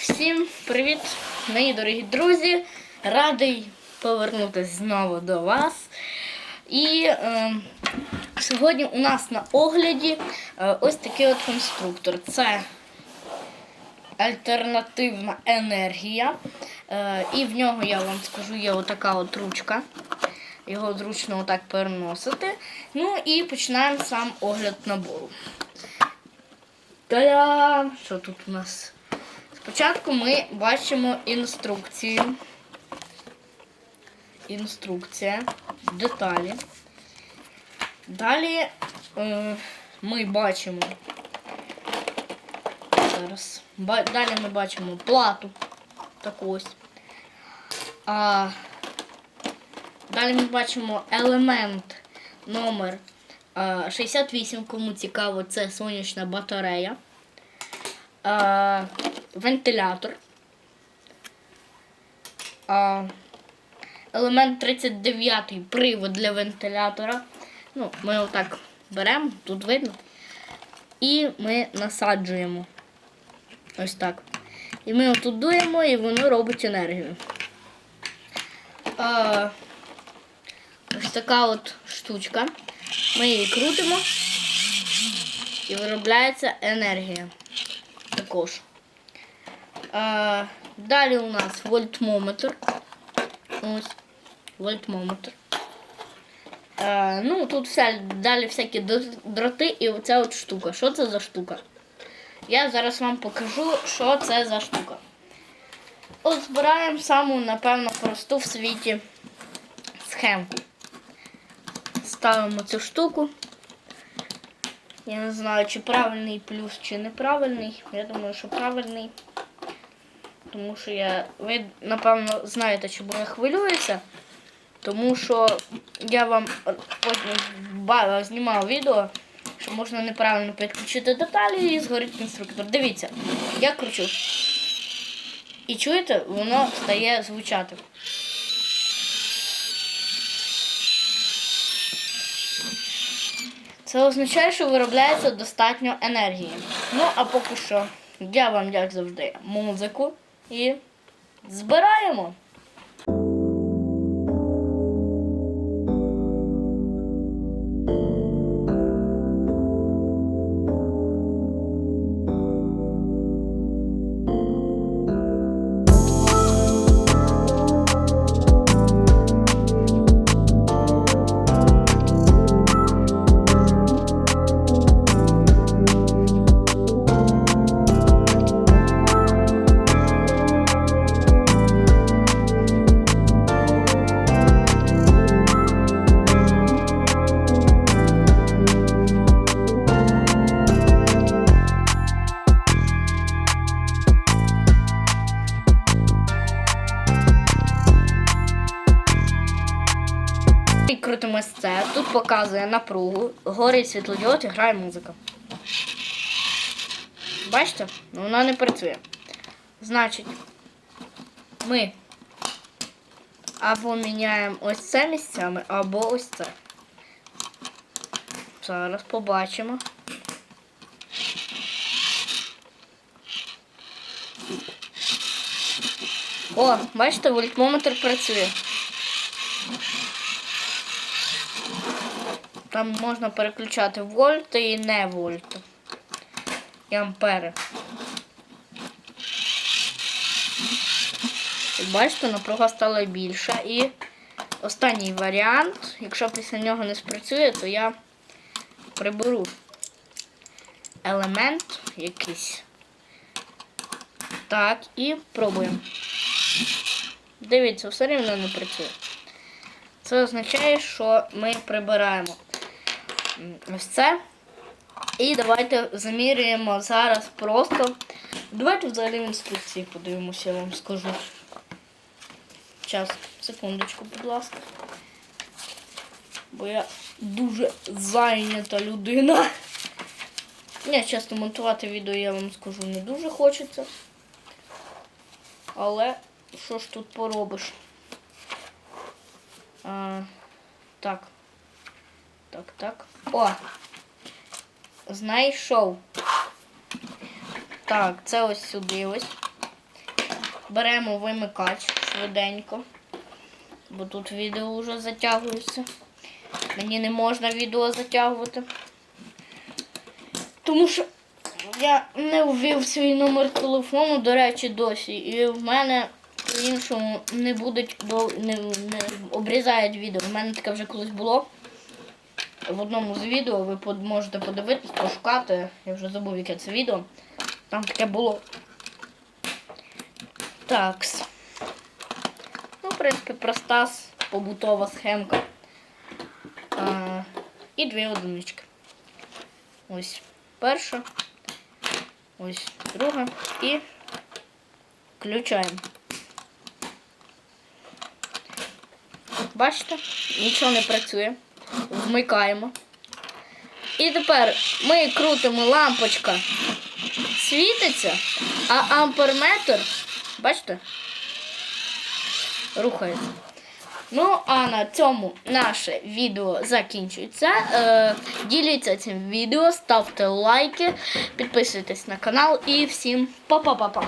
Всім привіт, мої дорогі друзі! Радий повернутися знову до вас. І е, сьогодні у нас на огляді е, ось такий от конструктор. Це альтернативна енергія. Е, і в нього, я вам скажу, є отака от ручка. Його зручно отак переносити. Ну і починаємо сам огляд набору. Та-дам! Що тут у нас? Спочатку ми бачимо інструкцію. Інструкція, деталі. Далі е, ми бачимо. Зараз. Ба- далі ми бачимо плату. Таку ось. А, далі ми бачимо елемент номер а, 68, кому цікаво, це сонячна батарея. А, вентилятор. А, елемент 39 привод для вентилятора. Ну, ми отак беремо, тут видно. І ми насаджуємо. Ось так. І ми отут дуємо, і воно робить енергію. А, ось така от штучка. Ми її крутимо і виробляється енергія також. А, далі у нас вольтмометр. Ось вольтмометр. А, ну, тут вся, далі всякі дроти і оця от штука. Що це за штука? Я зараз вам покажу, що це за штука. От збираємо саму, напевно, просту в світі схемку. Ставимо цю штуку. Я не знаю, чи правильний плюс, чи неправильний. Я думаю, що правильний. Тому що я. Ви, напевно, знаєте, чому я хвилююся. Тому що я вам потім знімав відео, що можна неправильно підключити деталі і згорить конструктор. Дивіться, я кручу. І чуєте, воно стає звучати. Це означає, що виробляється достатньо енергії. Ну, а поки що я вам, як завжди, музику і збираємо. Крутимо це. Тут показує напругу, горить світлодіод і грає музика. Бачите? Ну, Вона не працює. Значить, ми або міняємо ось це місцями, або ось це. Зараз побачимо. О, бачите, вольтмометр працює. Там можна переключати вольти і не вольти. І ампери. Бачите, напруга стала більша. І останній варіант, якщо після нього не спрацює, то я приберу елемент якийсь. Так, і пробуємо. Дивіться, все рівно не працює. Це означає, що ми прибираємо ось це. І давайте замірюємо зараз просто. Давайте взагалі в інструкції подивимося, я вам скажу. Час, секундочку, будь ласка. Бо я дуже зайнята людина. Ні, часто монтувати відео, я вам скажу, не дуже хочеться. Але що ж тут поробиш? А, так. Так, так. О! Знайшов. Так, це ось сюди ось. беремо вимикач швиденько, бо тут відео вже затягується. Мені не можна відео затягувати. Тому що я не ввів свій номер телефону, до речі, досі. І в мене по-іншому не будуть не, не обрізають відео. У мене таке вже колись було. В одному з відео ви можете подивитись, пошукати. Я вже забув, яке це відео. Там таке було. Такс. Ну, в принципі, проста побутова схемка. А, і дві одинички. Ось перша. Ось друга. І включаємо. Бачите? Нічого не працює. Вмикаємо. І тепер ми крутимо лампочка. Світиться, а амперметр, бачите, рухається. Ну, а на цьому наше відео закінчується. Е, діліться цим відео, ставте лайки, підписуйтесь на канал і всім па-па-па-па.